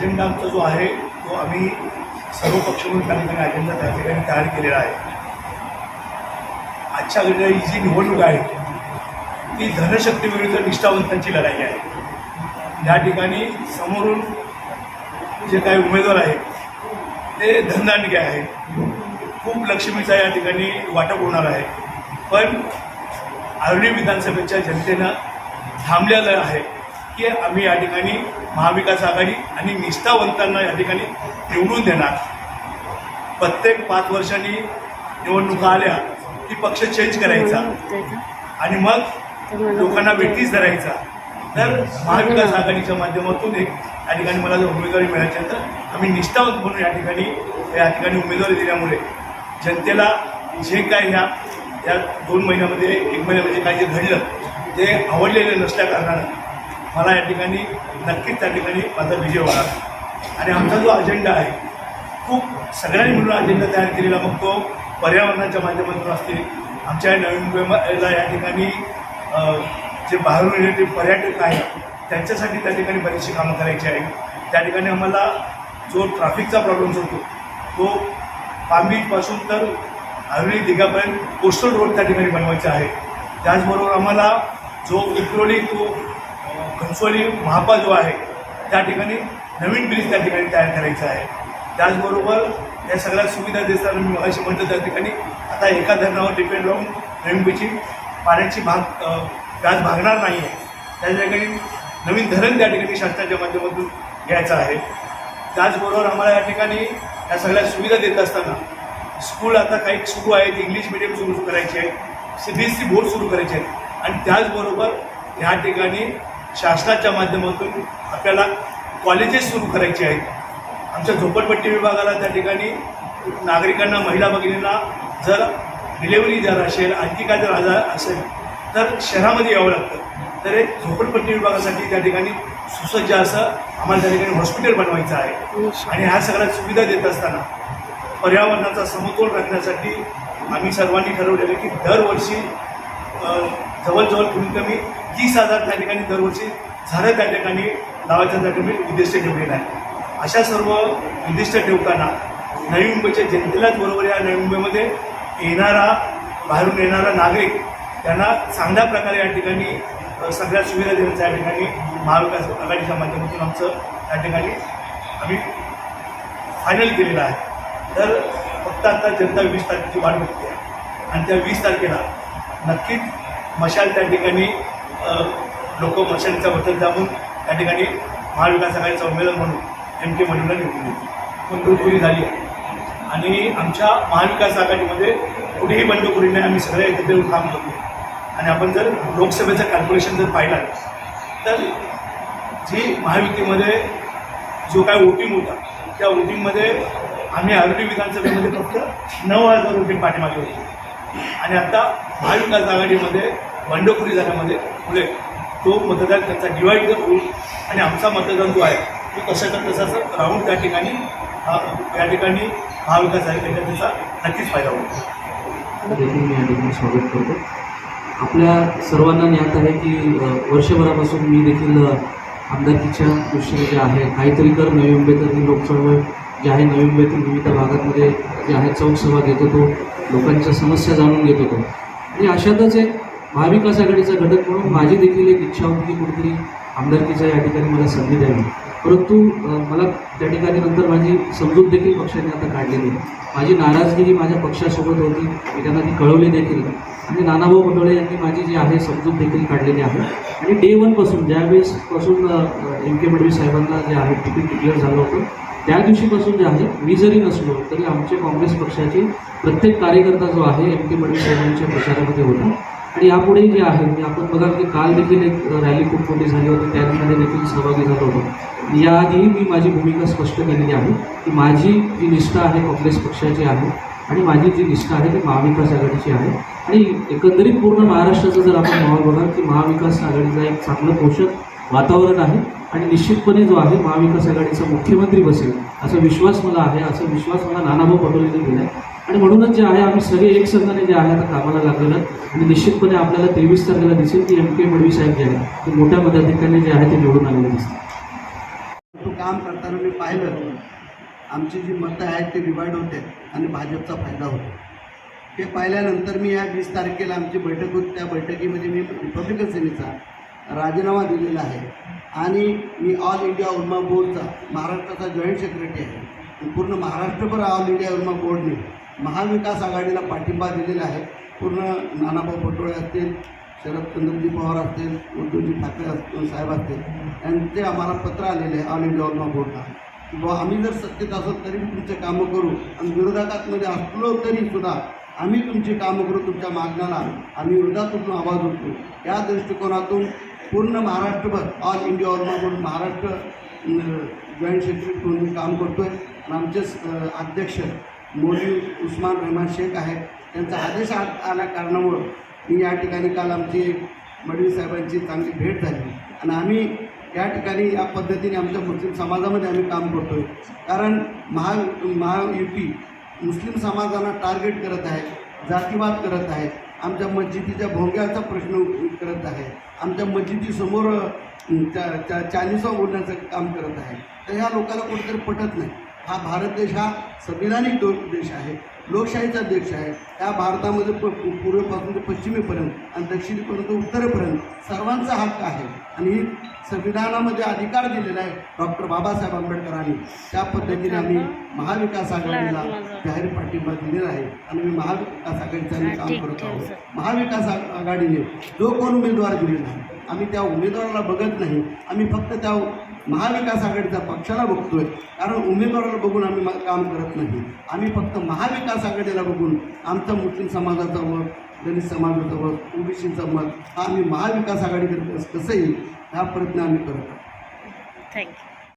Agenda आमचा जो आहे तो आम्ही सर्व पक्ष म्हणून त्या ठिकाणी अजेंडा त्या ठिकाणी तयार केलेला आहे. आजच्या घडीला ही जी निवडणूक आहे ती धनशक्ती विरुद्ध निष्ठावंतांची लढाई आहे. या ठिकाणी समोरून जे काही उमेदवार आहेत ते धनदांडगे आहेत. खूप लक्ष्मीचा या ठिकाणी वाटप होणार आहे. पण आर्वी विधानसभेच्या जनतेनं थांबलेलं आहे. की आम्ही या ठिकाणी महाविकास आघाडी आणि निष्ठावंतांना या ठिकाणी निवडून देणार. प्रत्येक पाच वर्षांनी निवडणुका आल्या की पक्ष चेंज करायचा. आणि मग लोकांना वेटीच धरायचा. तर महाविकास आघाडीच्या माध्यमातून एक या ठिकाणी मला जर उमेदवारी मिळायची तर आम्ही निष्ठावंत म्हणून या ठिकाणी या ठिकाणी उमेदवारी दिल्यामुळे जनतेला जे काय ह्या या दोन महिन्यामध्ये एक महिन्यामध्ये काय जे घडलं ते आवडलेलं नसल्या कारणानं मला या ठिकाणी नक्कीच त्या ठिकाणी माझा विजय होणार. आणि आमचा जो अजेंडा आहे खूप सगळ्यांनी मिळून अजेंडा तयार केलेला मग तो पर्यावरणाच्या माध्यमातून असतील आमच्या नवी मुंबईला या ठिकाणी जे बाहेरून येणारे पर्यटक आहेत त्यांच्यासाठी त्या ठिकाणी बरीचशी कामं करायची आहेत. त्या ठिकाणी आम्हाला जो ट्रॅफिकचा प्रॉब्लेम होतो तो पामबीचपासून तर आर्वी दिघापर्यंत कोस्टल रोड त्या ठिकाणी बनवायचा आहे. त्याचबरोबर आम्हाला जो इक्रोली तो अ, महापा जो आहे त्या ठिकाणी नवीन ब्रिज त्या ठिकाणी तयार करायचा आहे. त्याचबरोबर या सगळ्या सुविधा देताना मी अशी म्हणतो त्या ठिकाणी आता एका धरणावर डिपेंड राहून नवीन ब्रिजची पाण्याची भाग व्याज भागणार नाही आहे त्या ठिकाणी नवीन धरण त्या ठिकाणी शासनाच्या माध्यमातून घ्यायचं आहे. त्याचबरोबर आम्हाला या ठिकाणी या सगळ्या सुविधा देत असताना स्कूल आता काही सुरू आहेत इंग्लिश मिडियम सुरू करायचे आहे C B S C board सुरू करायचे आहेत आणि त्याचबरोबर ह्या ठिकाणी शासनाच्या माध्यमातून आपल्याला कॉलेजेस सुरू करायचे आहेत. आमच्या झोपडपट्टी विभागाला त्या ठिकाणी नागरिकांना महिला भगिनींना जर डिलेवरी जर असेल आणखी काय जर आजार असेल तर शहरामध्ये यावं लागतं. तर एक झोपडपट्टी विभागासाठी त्या ठिकाणी सुसज्ज असं आम्हाला त्या ठिकाणी हॉस्पिटल बनवायचं आहे. आणि ह्या सगळ्या सुविधा देत असताना पर्यावरणाचा समतोल राखण्यासाठी आम्ही सर्वांनी ठरवलेलं की दरवर्षी जवळजवळ कमीत कमी तीस हजार त्या ठिकाणी दरवर्षी झाडं त्या ठिकाणी लावायचा त्या ठिकाणी उद्दिष्ट ठेवलेलं आहे. अशा सर्व उद्दिष्ट ठेवताना नवी मुंबईच्या जनतेलाच बरोबर या नवी मुंबईमध्ये येणारा बाहेरून येणारा नागरिक त्यांना चांगल्या प्रकारे या ठिकाणी सगळ्या सुविधा देण्याचं या ठिकाणी महाविकास आघाडीच्या माध्यमातून आमचं त्या ठिकाणी आम्ही फायनल केलेलं आहे. तर फक्त आता जनता वीस तारखेची वाट बघते. आणि त्या वीस तारखेला नक्कीच मशाल त्या ठिकाणी लोक मशालच्या बद्दल जाऊन त्या ठिकाणी महाविकास आघाडी संमेलन म्हणून एम के मधूला निवडून येतो पण बंडखोरी झाली. आणि आमच्या महाविकास आघाडीमध्ये कुठेही बंडखोरी नाही आम्ही सगळे एकत्र येऊन काम करतो आणि आपण जर लोकसभेचं कॅल्क्युलेशन जर पाहिलं तर जी महायुतीमध्ये जो काय वोटिंग होता त्या वोटिंगमध्ये आम्ही आरोग्य विधानसभेमध्ये फक्त नऊ हजार वोटिंग पाठीमागे होते. आणि आता महाविकास आघाडीमध्ये बंडखोरी झाल्यामध्ये पुढे तो मतदार त्यांचा डिवाईड होईल आणि आमचा मतदान जो आहे तो तसाचा तसाच राहून त्या ठिकाणी हा या ठिकाणी महाविकास आघाडीचा त्याचा नक्कीच फायदा होईल देखील मी या ठिकाणी स्वागत करतो. आपल्या सर्वांना ज्ञात आहे की वर्षभरापासून मी देखील आमदारकीच्या दृष्टीने जे आहे काहीतरी कर नवी मुंबईतील ही लोकचळवळ आहे नवी मुंबईतील विविध भागांमध्ये जे आहे चौकसभा घेत होतो लोकांच्या समस्या जाणून घेत होतो. आणि अशातच एक महाविकास आघाडीचा घटक म्हणून माझी देखील एक इच्छा होती की कुठेतरी आमदारकीच्या या ठिकाणी मला संधी द्यावी. परंतु मला त्या ठिकाणी नंतर माझी समजूत देखील पक्षाने आता काढलेली आहे. माझी नाराजगी ही माझ्या पक्षासोबत होती. मी त्यांना ती कळवली देखील. आणि नानाभाऊ मंडळे यांनी माझी जी आहे समजूत देखील काढलेली आहे. आणि डे वनपासून ज्यावेळेसपासून एम के मडवी साहेबांना जे आहे तिकीट डिक्लेअर झालं होतं त्या दिवशीपासून जे आहे मी जरी नसलो तरी आमचे काँग्रेस पक्षाचे प्रत्येक कार्यकर्ता जो आहे एम के मडवी साहेबांच्या प्रचारामध्ये होता. आणि यापुढे जे आहे ते आपण बघाल की काल देखील एक रॅली खूप मोठी झाली होती त्यामध्ये देखील सहभागी झालो होतो. याआधीही मी माझी भूमिका स्पष्ट केलेली आहे की माझी जी निष्ठा आहे काँग्रेस पक्षाची आहे आणि माझी जी निष्ठा आहे ती महाविकास आघाडीची आहे. आणि एकंदरीत पूर्ण महाराष्ट्राचा जर आपण माहोल बघाल की महाविकास आघाडीचा एक चांगलं पोषक वातावरण आहे आणि निश्चितपणे जो आहे महाविकास आघाडीचा मुख्यमंत्री बसेल असा विश्वास मला आहे असा विश्वास मला नानाभाऊ पटोलेने दिला आहे आणि म्हणूनच जे आहे आम्ही सगळे एक संघाने जे आहे आता कामाला लागलेलं आणि निश्चितपणे आपल्याला तेवीस तारखेला दिसेल की एम के मडवी साहेब जे आहे ते मोठ्या मताधिकाने जे आहे ते निवडून आलेले दिसतील. काम करताना मी पाहिलं. आमची जी मतं आहेत ते डिवाईड होते आणि भाजपचा फायदा होतो. हे पाहिल्यानंतर मी या वीस तारखेला आमची बैठक होती. त्या बैठकीमध्ये मी रिपब्लिकन सेनेचा राजीनामा दिलेला आहे. आणि मी ऑल इंडिया उर्मा बोर्डचा महाराष्ट्राचा जॉईंट सेक्रेटरी आहे. पूर्ण महाराष्ट्रभर ऑल इंडिया उर्मा बोर्डने महाविकास आघाडीला पाठिंबा दिलेला आहे. पूर्ण नानाभाऊ पटोळे असतील शरदचंद्रजी पवार असतील उद्धवजी ठाकरे असतील साहेब असतील यांचे आम्हाला पत्र आलेले आहे ऑल इंडिया ऑल बोर्डला किंवा आम्ही जर सत्तेत असो तरी तुमचे कामं करू. आणि विरोधकातमध्ये असलो तरी सुद्धा आम्ही तुमची कामं करू तुमच्या मागण्याला. आम्ही विरोधातून आवाज उठतो. या दृष्टिकोनातून पूर्ण महाराष्ट्रभर ऑल इंडिया ऑर्मा बोर्ड महाराष्ट्र जॉईंट सेक्रेटरी म्हणून मी काम करतो आहे आणि आमचे अध्यक्ष मौली उस्मान रहमान शेख आहेत. त्यांचा आदेश आल्या कारणामुळं मी या ठिकाणी काल आमची मडवी साहेबांची चांगली भेट झाली. आणि आम्ही या ठिकाणी या पद्धतीने आमच्या मुस्लिम समाजामध्ये आम्ही काम करतो आहे कारण महा महायुती मुस्लिम समाजाला टार्गेट करत आहे जातीवाद करत आहे. आमच्या मस्जिदीच्या भोंग्याचा प्रश्न करत आहे. आमच्या मस्जिदीसमोर चा त्या त्या चालीसा ओढण्याचं काम करत आहे. तर ह्या लोकांना कुठेतरी पटत नाही. हा भारत देश हा संविधानिक दो देश आहे. लोकशाहीचा देश आहे. त्या भारतामध्ये प पूर्वेपासून ते पश्चिमेपर्यंत आणि दक्षिणेपर्यंत उत्तरेपर्यंत सर्वांचा हक्क आहे. आणि ही संविधानामध्ये अधिकार दिलेला आहे डॉक्टर बाबासाहेब आंबेडकरांनी. त्या पद्धतीने आम्ही महाविकास आघाडीला जाहीर पाठिंबा दिलेला आहे. आणि मी महाविकास आघाडीचं आम्ही काम करत आहोत. महाविकास आघाडीने जो कोण उमेदवार दिलेला आहे आम्ही त्या उमेदवाराला बघत नाही. आम्ही फक्त त्या महाविकास आघाडीचा पक्षाला बघतोय. कारण उमेदवाराला बघून आम्ही काम करत नाही. आम्ही फक्त महाविकास आघाडीला बघून आमचा मुस्लिम समाजाचा मत दलित समाजाचा मत ओबीसीचा मत हा आम्ही महाविकास आघाडीकडे कसं येईल हा प्रयत्न आम्ही करत आहोत. थँक्यू